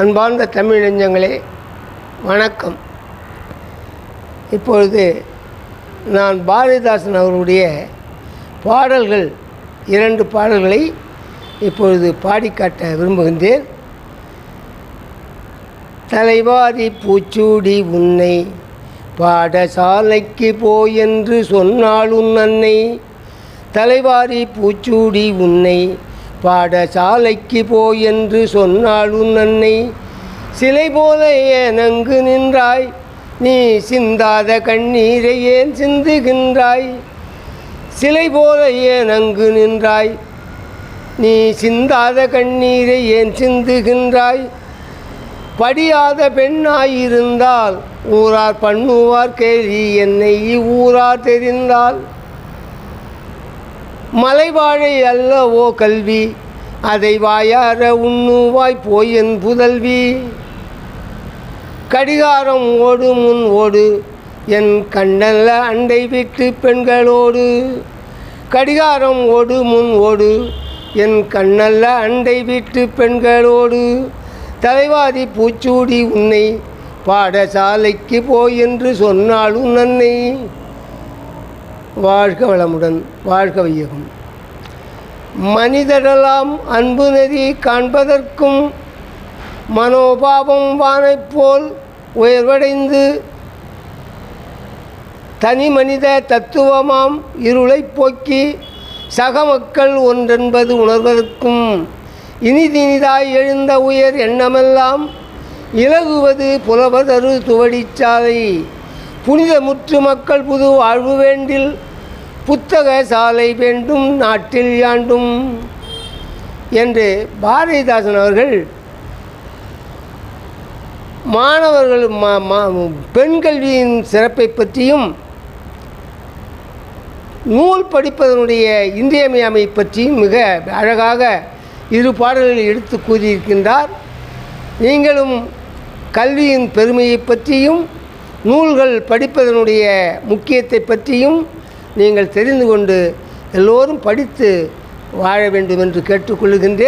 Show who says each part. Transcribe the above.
Speaker 1: அன்பார்ந்த தமிழ் நெஞ்சங்களே வணக்கம் இப்பொழுது நான் பாரதிதாசன் அவர்களுடைய பாடல்கள் இரண்டு பாடல்களை இப்பொழுது பாடிக்காட்ட விரும்புகின்றேன் தலைவாரி பூச்சூடி உன்னை பாடசாலைக்கு போய் என்று சொன்னால் அன்னை தலைவாரி பூச்சூடி உன்னை பாடசாலைக்கு போய் என்று சொன்னால் உன் அன்னை சிலை போல ஏனங்கு நின்றாய் நீ சிந்தாத கண்ணீரை ஏன் சிந்துகின்றாய் சிலை போல ஏனங்கு நின்றாய் நீ சிந்தாத கண்ணீரை ஏன் சிந்துகின்றாய் படியாத பெண்ணாயிருந்தால் ஊரார் பண்ணுவார் கேள்வி என்னை ஊரார் தெரிந்தால் மலைவாழை அல்லவோ கல்வி அதை வாயார உண்ணுவாய் என் புதல்வி கடிகாரம் ஓடு முன் ஓடு என் கண்ணல்ல அண்டை வீட்டு பெண்களோடு கடிகாரம் ஓடு முன் ஓடு என் கண்ணல்ல அண்டை வீட்டு பெண்களோடு தலைவாதி பூச்சூடி உன்னை பாடசாலைக்கு போய் என்று சொன்னாலும் நன்னை வாழ்க வளமுடன் வாழ்க வையகம் மனிதரெல்லாம் அன்பு நெறி காண்பதற்கும் மனோபாவம் வானைப்போல் போல் உயர்வடைந்து தனி மனித தத்துவமாம் இருளை போக்கி சக மக்கள் ஒன்றென்பது உணர்வதற்கும் இனிதினிதாய் எழுந்த உயர் எண்ணமெல்லாம் இலகுவது புலவதரு துவடிச்சாலை புனித முற்று மக்கள் புது வாழ்வு வேண்டில் புத்தக சாலை வேண்டும் நாட்டில் யாண்டும் என்று பாரதிதாசன் அவர்கள் மாணவர்கள் பெண் கல்வியின் சிறப்பை பற்றியும் நூல் படிப்பதனுடைய இன்றியமையாமை பற்றியும் மிக அழகாக இரு பாடல்களை எடுத்து கூறியிருக்கின்றார் நீங்களும் கல்வியின் பெருமையை பற்றியும் நூல்கள் படிப்பதனுடைய முக்கியத்தை பற்றியும் நீங்கள் தெரிந்து கொண்டு எல்லோரும் படித்து வாழ வேண்டும் என்று கேட்டுக்கொள்கின்றேன்